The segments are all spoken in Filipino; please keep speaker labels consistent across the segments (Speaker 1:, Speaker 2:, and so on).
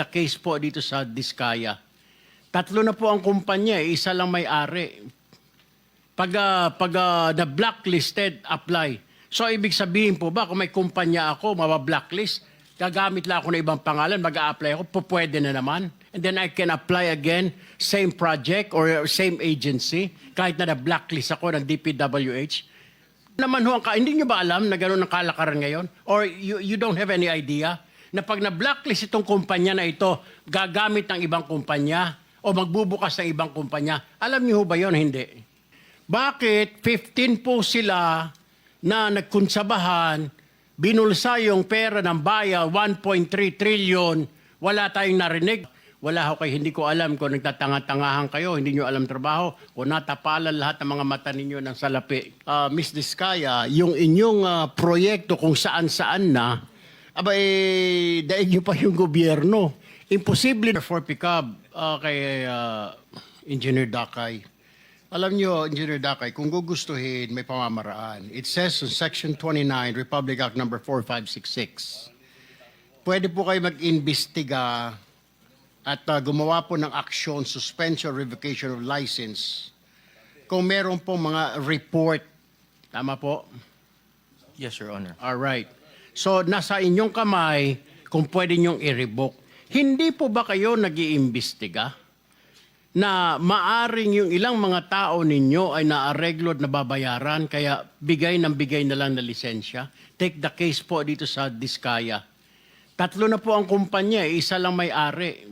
Speaker 1: the case po dito sa Diskaya. Tatlo na po ang kumpanya, eh, isa lang may-ari. Pag, ah, pag ah, na blacklisted, apply. So, ibig sabihin po ba, kung may kumpanya ako, mabablacklist, gagamit lang ako ng ibang pangalan, mag-a-apply ako, po pwede na naman. And then I can apply again, same project or same agency, kahit na na-blacklist ako ng DPWH. Naman ho, hindi nyo ba alam na gano'n ang kalakaran ngayon? Or you, you don't have any idea na pag na-blacklist itong kumpanya na ito, gagamit ng ibang kumpanya o magbubukas ng ibang kumpanya. Alam niyo ba yon Hindi. Bakit 15 po sila na nagkunsabahan, binulsa yung pera ng bayan, 1.3 trillion, wala tayong narinig. Wala ho kayo, hindi ko alam kung nagtatanga-tangahan kayo, hindi nyo alam trabaho, o natapalan lahat ng mga mata ninyo ng salapi. Ah, Miss Diskaya, yung inyong ah, proyekto kung saan-saan na, aba eh, daig nyo pa yung gobyerno. Imposible for pickup ah, kay ah, Engineer Dakay. Alam nyo, Engineer Dakay, kung gugustuhin, may pamamaraan. It says in Section 29, Republic Act Number 4566, pwede po kayo mag-imbestiga at uh, gumawa po ng action, suspension, revocation of license. Kung meron po mga report, tama po?
Speaker 2: Yes, Your Honor.
Speaker 1: All right. So, nasa inyong kamay kung pwede nyong i-revoke. Hindi po ba kayo nag-iimbestiga na maaring yung ilang mga tao ninyo ay naareglo at nababayaran kaya bigay ng bigay na lang na lisensya? Take the case po dito sa Diskaya. Tatlo na po ang kumpanya, eh, isa lang may-ari.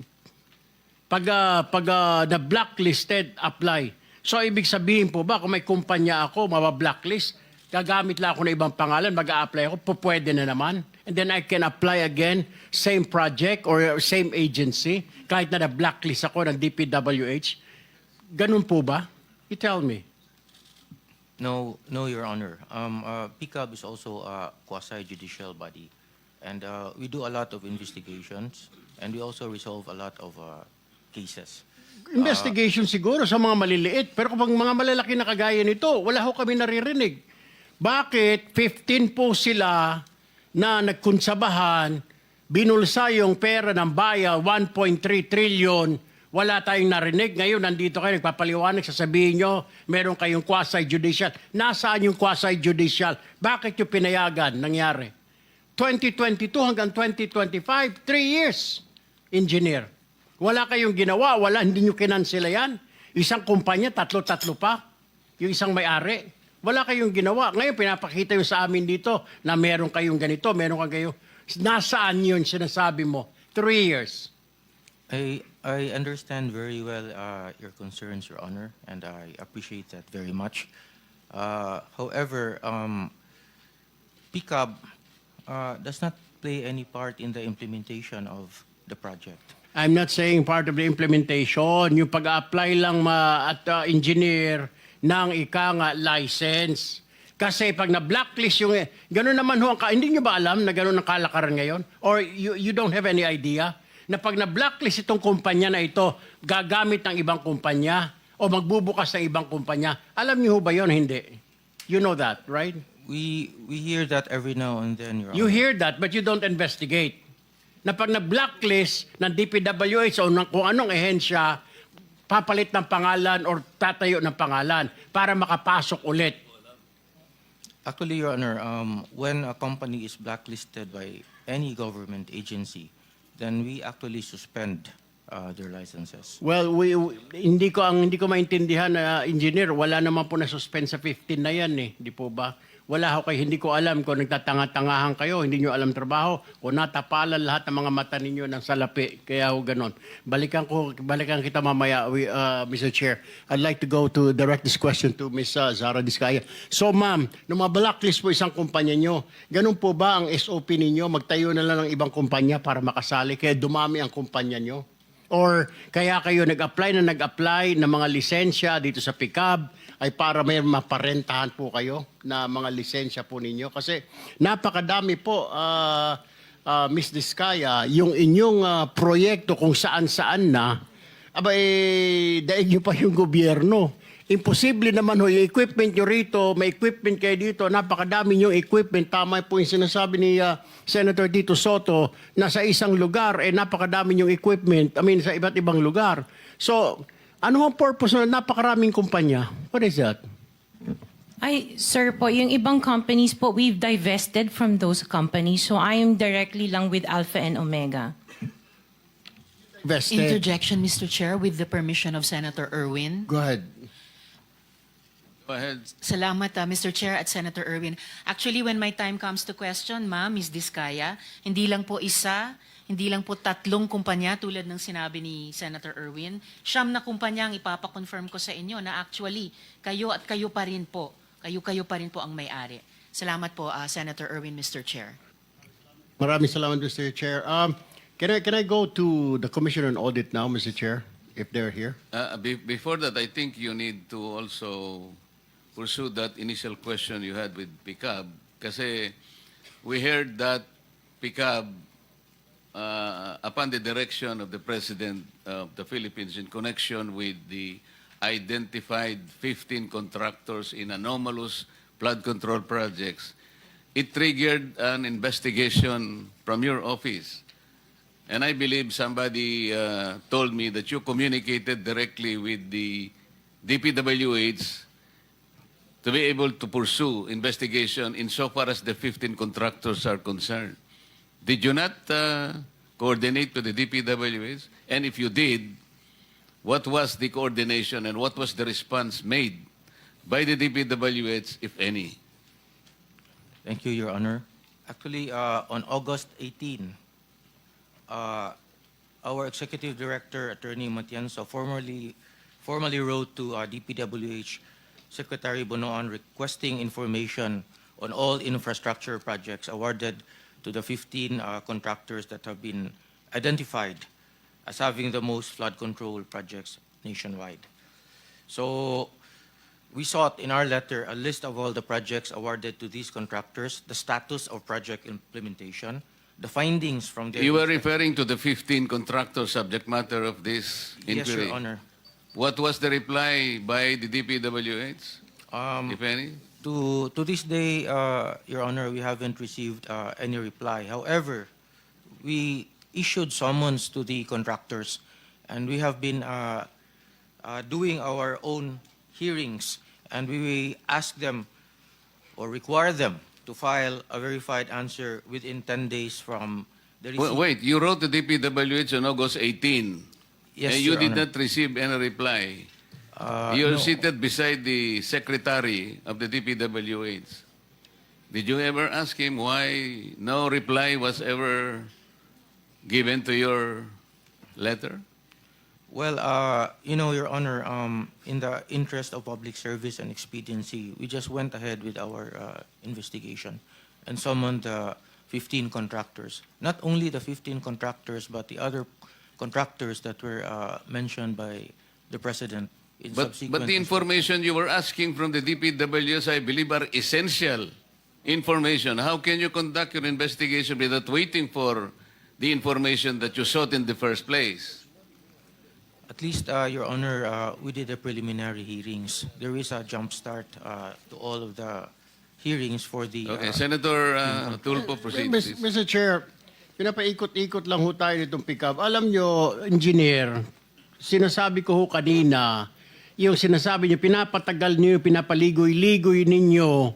Speaker 1: Pag, ah, pag ah, na blacklisted, apply. So, ibig sabihin po ba, kung may kumpanya ako, mabablacklist, gagamit lang ako ng ibang pangalan, mag-a-apply ako, po pwede na naman. And then I can apply again, same project or same agency, kahit na na-blacklist ako ng DPWH. Ganun po ba? You tell me.
Speaker 2: No, no, Your Honor. Um, uh, PCAB is also a quasi-judicial body, and uh, we do a lot of investigations, and we also resolve a lot of uh, cases.
Speaker 1: Investigation siguro sa mga maliliit. Pero kung mga malalaki na kagaya nito, wala ho kami naririnig. Bakit 15 po sila na nagkunsabahan, binulsa yung pera ng bayan, 1.3 trillion, wala tayong narinig. Ngayon, nandito kayo, nagpapaliwanag, sasabihin nyo, meron kayong quasi-judicial. Nasaan yung quasi-judicial? Bakit yung pinayagan nangyari? 2022 hanggang 2025, three years, engineer. Wala kayong ginawa, wala, hindi nyo kinansela yan. Isang kumpanya, tatlo-tatlo pa. Yung isang may-ari. Wala kayong ginawa. Ngayon, pinapakita yung sa amin dito na meron kayong ganito, meron kang kayo. Nasaan yun sinasabi mo? Three years.
Speaker 2: I, I understand very well uh, your concerns, Your Honor, and I appreciate that very much. Uh, however, um, PCAB uh, does not play any part in the implementation of the project.
Speaker 1: I'm not saying part of the implementation. Yung pag-apply lang ma at uh, engineer ng ika nga license. Kasi pag na-blacklist yung... Ganun naman ho, ang hindi nyo ba alam na ganun ang kalakaran ngayon? Or you, you don't have any idea? Na pag na-blacklist itong kumpanya na ito, gagamit ng ibang kumpanya o magbubukas ng ibang kumpanya. Alam niyo ho ba yon Hindi. You know that, right?
Speaker 2: We, we hear that every now and then, Your
Speaker 1: You
Speaker 2: Honor.
Speaker 1: hear that, but you don't investigate. Na pag na-blacklist ng DPWH o ng kung anong ehensya, papalit ng pangalan or tatayo ng pangalan para makapasok ulit.
Speaker 2: Actually, Your Honor, um, when a company is blacklisted by any government agency, then we actually suspend uh, their licenses.
Speaker 1: Well, we, we- hindi ko ang hindi ko maintindihan na engineer, wala naman po na suspend sa 15 na yan eh, di po ba? Wala ho kayo, hindi ko alam kung nagtatanga-tangahan kayo, hindi nyo alam trabaho, o natapalan lahat ng mga mata ninyo ng salapi. Kaya ho ganon. Balikan ko, balikan kita mamaya, we, uh, Mr. Chair. I'd like to go to direct this question to Ms. uh, Zara Diskaya. So ma'am, nung mablacklist po isang kumpanya nyo, ganun po ba ang SOP ninyo? Magtayo na lang ng ibang kumpanya para makasali, kaya dumami ang kumpanya nyo? Or kaya kayo nag-apply na nag-apply ng mga lisensya dito sa PICAB ay para may maparentahan po kayo na mga lisensya po ninyo. Kasi napakadami po, ah, ah, Miss Diskaya, yung inyong ah, proyekto kung saan-saan na, aba eh, daig nyo pa yung gobyerno. Imposible naman ho, yung equipment nyo rito, may equipment kayo dito, napakadami yung equipment. Tama po yung sinasabi ni ah, Senator Tito Soto na sa isang lugar, eh napakadami yung equipment, I mean sa iba't ibang lugar. So, ano ang purpose na napakaraming kumpanya? What is that?
Speaker 3: Ay, sir po, yung ibang companies po, we've divested from those companies. So I am directly lang with Alpha and Omega.
Speaker 1: Vested.
Speaker 4: Interjection, Mr. Chair, with the permission of Senator Irwin.
Speaker 1: Go ahead.
Speaker 5: Go ahead.
Speaker 4: Salamat, uh, Mr. Chair at Senator Irwin. Actually, when my time comes to question, ma'am, Ms. Diskaya, hindi lang po isa, hindi lang po tatlong kumpanya tulad ng sinabi ni Senator Irwin. Siyam na kumpanya ang ipapakonfirm ko sa inyo na actually, kayo at kayo pa rin po, kayo-kayo pa rin po ang may-ari. Salamat po, uh, Senator Irwin, Mr. Chair.
Speaker 1: Maraming salamat, Mr. Chair. Um, can I can I go to the Commission on Audit now, Mr. Chair, if they're here?
Speaker 5: Uh, be- before that, I think you need to also pursue that initial question you had with PICAB. Kasi we heard that PICAB, uh, upon the direction of the President of the Philippines in connection with the identified 15 contractors in anomalous flood control projects, it triggered an investigation from your office. And I believe somebody uh, told me that you communicated directly with the DPWH to be able to pursue investigation insofar as the 15 contractors are concerned. Did you not uh, coordinate with the DPWH? And if you did, what was the coordination and what was the response made by the DPWH, if any?
Speaker 2: Thank you, Your Honor. Actually, uh, on August 18, uh, our Executive Director, Attorney Matienzo, formally, formally wrote to uh, DPWH Secretary Bonoan requesting information on all infrastructure projects awarded to the 15 uh, contractors that have been identified as having the most flood control projects nationwide. So we sought in our letter a list of all the projects awarded to these contractors, the status of project implementation, the findings from their...
Speaker 5: You were referring to the 15 contractors subject matter of this
Speaker 2: Yes,
Speaker 5: inquiry?
Speaker 2: Your Honor.
Speaker 5: What was the reply by the DPWH,
Speaker 2: Um,
Speaker 5: if any?
Speaker 2: To, to this day, uh, Your Honor, we haven't received uh, any reply. However, we issued summons to the contractors, and we have been uh, uh, doing our own hearings, and we ask them or require them to file a verified answer within 10 days from the receipt.
Speaker 5: Wait, you wrote to DPWH on August 18.
Speaker 2: Yes,
Speaker 5: And you
Speaker 2: Your
Speaker 5: did
Speaker 2: Honor.
Speaker 5: not receive any reply.
Speaker 2: Uh,
Speaker 5: You're
Speaker 2: no.
Speaker 5: seated beside the secretary of the DPWH. Did you ever ask him why no reply was ever given to your letter?
Speaker 2: Well, uh, you know, Your Honor, um, in the interest of public service and expediency, we just went ahead with our uh, investigation and summoned the 15 contractors. Not only the 15 contractors, but the other contractors that were uh, mentioned by the President in
Speaker 5: But,
Speaker 2: subsequent...
Speaker 5: but the information you were asking from the DPWs, I believe, are essential information. How can you conduct your investigation without waiting for the information that you sought in the first place?
Speaker 2: At least, uh, Your Honor, uh, we did the preliminary hearings. There is a jump start uh, to all of the hearings for the...
Speaker 5: Okay,
Speaker 2: uh,
Speaker 5: Senator uh, Tulfo, proceed, please.
Speaker 1: Mr. Chair, pinapaikot-ikot lang ho tayo nitong pick-up. Alam nyo, engineer, sinasabi ko ho kanina, yung sinasabi nyo, pinapatagal nyo, pinapaligoy-ligoy ninyo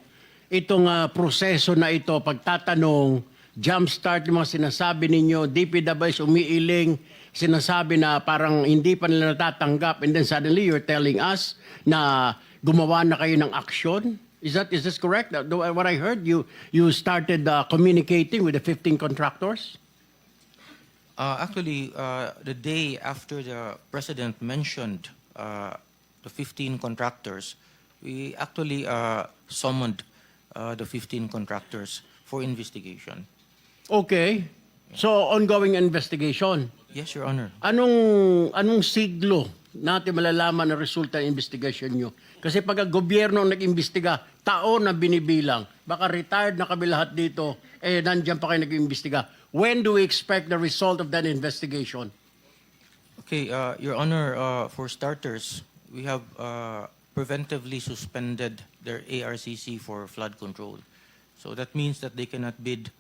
Speaker 1: itong ah, proseso na ito, pagtatanong, jumpstart yung mga sinasabi ninyo, DPWS umiiling, sinasabi na parang hindi pa nila natatanggap, and then suddenly you're telling us na gumawa na kayo ng aksyon? Is that is this correct? Uh, What I heard, you you started uh, communicating with the 15 contractors?
Speaker 2: Uh, actually, uh, the day after the president mentioned uh, the 15 contractors, we actually uh, summoned uh, the 15 contractors for investigation.
Speaker 1: Okay. So ongoing investigation.
Speaker 2: Yes, Your Honor.
Speaker 1: Anong anong siglo natin malalaman ang resulta ng investigation nyo? Kasi pag ang gobyerno ang nag-imbestiga, taon na binibilang. Baka retired na kami lahat dito, eh nandiyan pa kayo nag-imbestiga. When do we expect the result of that investigation?
Speaker 2: Okay, uh, Your Honor, uh, for starters, we have uh, preventively suspended their ARCC for flood control. So that means that they cannot bid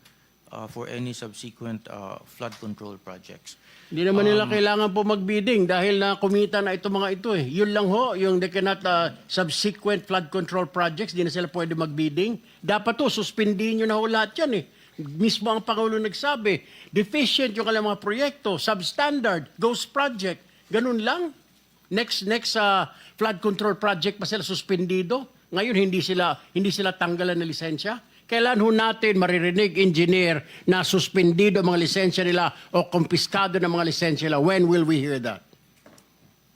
Speaker 2: uh, for any subsequent uh, flood control projects.
Speaker 1: Hindi naman nila kailangan po magbidding dahil na kumita na ito mga ito eh. Yun lang ho, yung they cannot uh, subsequent flood control projects, di na sila pwede magbidding. Dapat to, suspindihin nyo na ho lahat yan eh. Mismo ang Pangulo nagsabi, deficient yung kanilang mga proyekto, substandard, ghost project. Ganun lang. Next next uh, flood control project pa sila suspendido. Ngayon hindi sila hindi sila tanggalan ng lisensya. Kailan ho natin maririnig engineer na suspendido ang mga lisensya nila o kumpiskado ng mga lisensya nila? When will we hear that?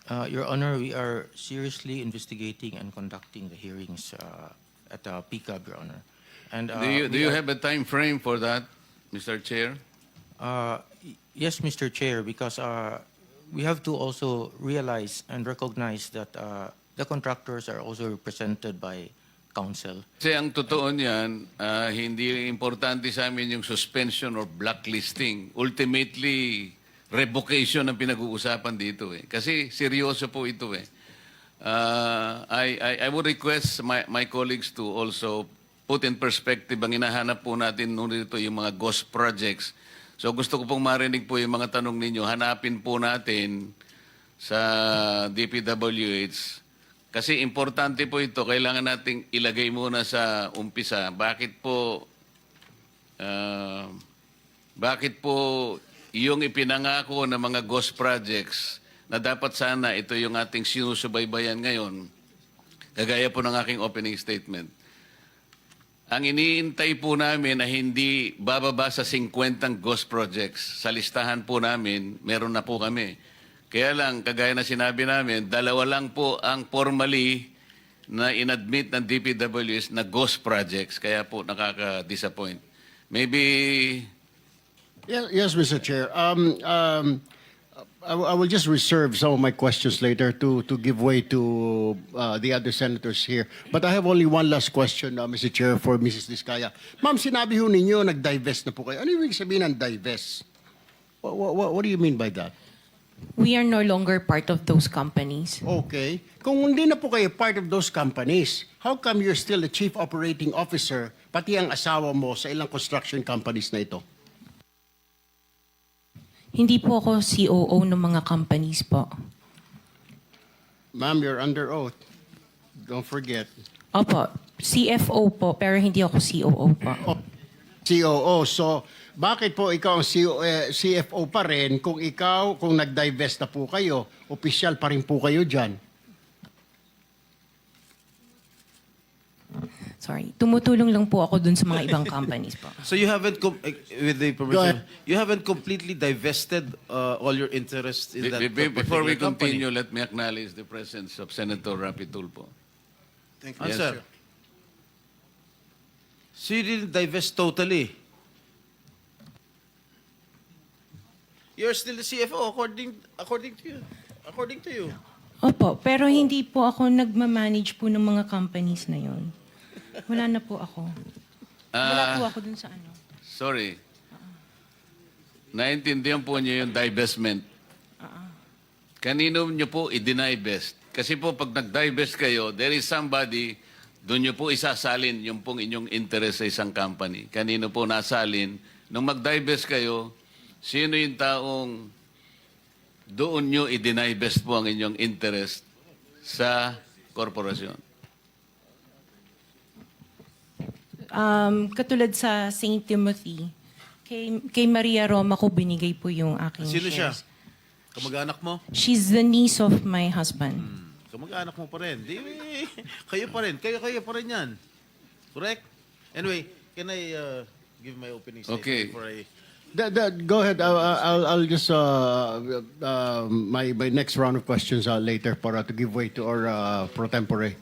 Speaker 2: Uh, Your Honor, we are seriously investigating and conducting the hearings uh, at uh, PCAB, Your Honor. And uh,
Speaker 5: Do you, do you
Speaker 2: are-
Speaker 5: have a time frame for that, Mr. Chair?
Speaker 2: Uh, Yes, Mr. Chair, because uh, we have to also realize and recognize that uh, the contractors are also represented by council.
Speaker 5: Kasi ang totoo niyan, ah, hindi importante sa amin yung suspension or blacklisting. Ultimately, revocation ang pinag-uusapan dito eh. Kasi seryoso po ito eh. Ah, I, I, I would request my, my colleagues to also put in perspective ang hinahanap po natin nung dito yung mga ghost projects. So gusto ko pong marinig po yung mga tanong ninyo. Hanapin po natin sa DPWH kasi importante po ito, kailangan nating ilagay muna sa umpisa. Bakit po ah, bakit po yung ipinangako ng mga ghost projects na dapat sana ito yung ating sinusubaybayan ngayon, kagaya po ng aking opening statement. Ang iniintay po namin na hindi bababa sa 50 ghost projects. Sa listahan po namin, meron na po kami. Kaya lang, kagaya na sinabi namin, dalawa lang po ang formally na inadmit ng DPWS na ghost projects. Kaya po nakaka-disappoint. Maybe
Speaker 1: Yes, yes Mr. Chair. Um, um, I, I will just reserve some of my questions later to, to give way to uh, the other senators here. But I have only one last question, uh, Mr. Chair, for Mrs. Diskaya. Ma'am, sinabi ho ninyo, nag-divest na po kayo. Ano ibig sabihin ng divest? What, what, what do you mean by that?
Speaker 3: We are no longer part of those companies.
Speaker 1: Okay. Kung hindi na po kayo part of those companies, how come you're still the chief operating officer, pati ang asawa mo sa ilang construction companies na ito?
Speaker 3: Hindi po ako COO ng mga companies po.
Speaker 1: Ma'am, you're under oath. Don't forget.
Speaker 3: Opo, CFO po, pero hindi ako COO po.
Speaker 1: COO. So, bakit po ikaw ang CO, eh, CFO pa rin kung ikaw, kung nag-divest na po kayo, opisyal pa rin po kayo dyan?
Speaker 3: Sorry. Tumutulong lang po ako dun sa mga ibang companies po.
Speaker 6: So you haven't, com- eh, with the permission, you haven't completely divested uh, all your interests in
Speaker 5: be-
Speaker 6: that
Speaker 5: be- be- before we
Speaker 6: company?
Speaker 5: continue, let me acknowledge the presence of Senator Rapi Tulfo.
Speaker 6: Thank
Speaker 5: Yes,
Speaker 6: Answer.
Speaker 5: sir.
Speaker 6: So you didn't divest totally. You're still the CFO according according to you. According to you.
Speaker 3: Opo, pero hindi po ako nagmamanage po ng mga companies na yon. Wala na po ako. Wala po
Speaker 5: Ah,
Speaker 3: ako dun sa ano.
Speaker 5: sorry. Naintindihan po niyo yung divestment. Kanino niyo po i-deny-best? Kasi po pag nag-divest kayo, there is somebody, doon niyo po isasalin yung pong inyong interest sa isang company. Kanino po nasalin? Nung mag-divest kayo, sino yung taong doon niyo i-deny-best po ang inyong interest sa korporasyon?
Speaker 3: Um, katulad sa St. Timothy, kay, kay Maria Roma ko binigay po yung aking
Speaker 6: Sino siya?
Speaker 3: shares.
Speaker 6: Kamag-anak mo?
Speaker 3: She's the niece of my husband.
Speaker 6: Kamag-anak mo pa rin. Di, kayo pa rin. Kayo, kayo pa rin yan. Correct? Anyway, can I uh, give my opening statement
Speaker 5: Okay.
Speaker 6: before I...
Speaker 1: That, that, go ahead. I'll, I'll, I'll just, uh, uh, my, my next round of questions uh, later para to give way to our uh, pro tempore.